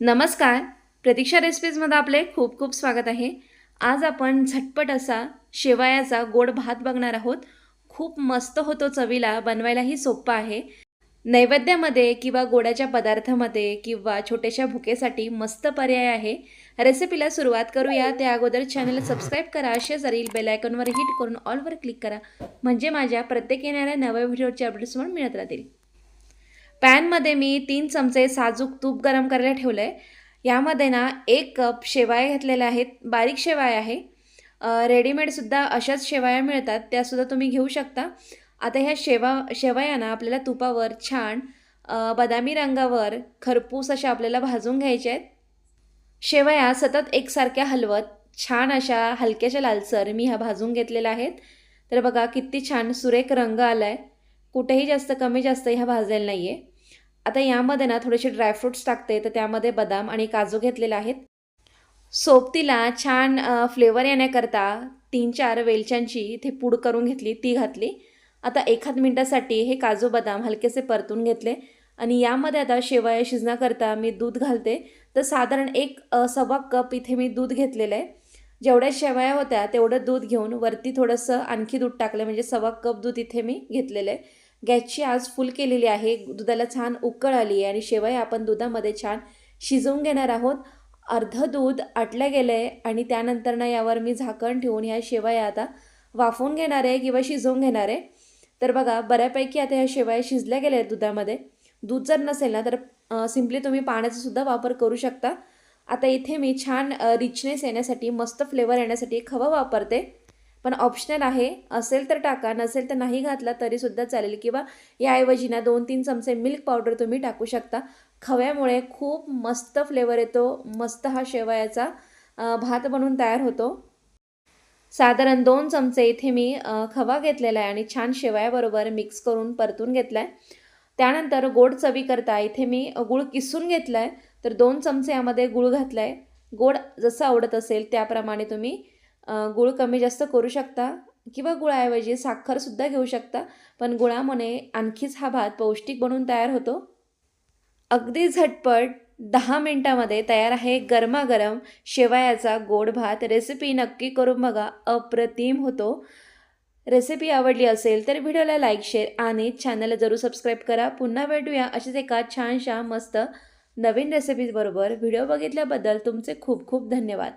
नमस्कार. प्रतीक्षा रेसिपीजमध्ये आपले खूप खूप स्वागत आहे. आज आपण झटपट असा शेवयाचा गोड भात बघणार आहोत. खूप मस्त होतो चवीला बनवायलाही सोपा आहे. नैवेद्यामध्ये किंवा गोडाच्या पदार्थामध्ये किंवा छोट्याशा भुकेसाठी मस्त पर्याय आहे. रेसिपीला सुरुवात करूया. त्या अगोदर चॅनल सबस्क्राईब करा. असे जरील बेलायकॉनवर हिट करून ऑलवर क्लिक करा. म्हणजे माझ्या प्रत्येक येणाऱ्या नव्या व्हिडिओचे अपडेट्स पण मिळत राहतील. पॅनमध्ये मी तीन चमचे साजूक तूप गरम करायला ठेवलं आहे यामध्ये ना एक कप शेवाया घेतलेल्या आहेत. बारीक शेवाया आहे. रेडीमेडसुद्धा अशाच शेवाया मिळतात. त्यासुद्धा तुम्ही घेऊ शकता. आता ह्या शेवा शेवया ना आपल्याला तुपावर छान बदामी रंगावर खरपूस अशा आपल्याला भाजून घ्यायच्या आहेत. शेवया सतत एकसारख्या हलवत छान अशा हलक्याच्या लालसर मी ह्या भाजून घेतलेल्या आहेत. तर बघा किती छान सुरेख रंग आला आहे कुठेही जास्त कमी जास्त ह्या भाजलेल्या नाही आहे आता यामध्ये ना थोडेसे ड्रायफ्रूट्स टाकते तर त्यामध्ये बदाम आणि काजू घेतलेले आहेत. सोबतीला छान फ्लेवर येण्याकरता तीन चार वेलच्यांची इथे पूड करून घेतली ती घातली. आता एखाद मिनटासाठी हे काजू बदाम हलकेसे परतून घेतले आणि यामध्ये आता शेवया शिजण्याकरता मी दूध घालते. तर साधारण एक सव्वा कप इथे मी दूध घेतलेलं आहे. जेवढ्या शेवया होत्या तेवढं दूध घेऊन वरती थोडंसं आणखी दूध टाकलं म्हणजे सव्वा कप दूध इथे मी घेतलेलं आहे. गॅसची आज फुल केलेली आहे. दुधाला छान उकळ आली आहे आणि शेवया आपण दुधामध्ये छान शिजवून घेणार आहोत. अर्धं दूध आटलं गेलं आहे आणि त्यानंतर ना यावर मी झाकण ठेवून ह्या शेवया आता वाफवून घेणार आहे किंवा शिजवून घेणार आहे. तर बघा बऱ्यापैकी आता ह्या शेवया शिजल्या गेल्या आहेत दुधामध्ये. दूध जर नसेल ना तर सिम्पली तुम्ही पाण्याचा सुद्धा वापर करू शकता. आता इथे मी छान रिचनेस येण्यासाठी मस्त फ्लेवर येण्यासाठी खवा वापरते. पण ऑप्शनल आहे. असेल तर टाका नसेल तर नाही घातला तरीसुद्धा चालेल. किंवा याऐवजी ना दोन तीन चमचे मिल्क पावडर तुम्ही टाकू शकता. खव्यामुळे खूप मस्त फ्लेवर येतो. मस्त हा शेवयाचा भात बनून तयार होतो. साधारण दोन चमचे इथे मी खवा घेतलेला आहे आणि छान शेवयाबरोबर मिक्स करून परतून घेतला आहे त्यानंतर गोड चवी करता इथे मी गूळ किसून घेतला आहे तर दोन चमचे यामध्ये गूळ घातला आहे गोड जसं आवडत असेल त्याप्रमाणे तुम्ही गूळ कमी जास्त करू शकता किंवा गुळाऐवजी साखरसुद्धा घेऊ शकता. पण गुळामुळे आणखीच हा भात पौष्टिक बनून तयार होतो. अगदी झटपट दहा मिनटामध्ये तयार आहे गरमागरम शेवयाचा गोड भात. रेसिपी नक्की करून बघा अप्रतिम होतो. रेसिपी आवडली असेल तर व्हिडिओला लाईक शेअर आणि चॅनलला जरूर सबस्क्राईब करा. पुन्हा भेटूया अशीच एका छानशा मस्त नवीन रेसिपीजबरोबर व्हिडिओ बघितल्याबद्दल तुमचे खूप खूप धन्यवाद.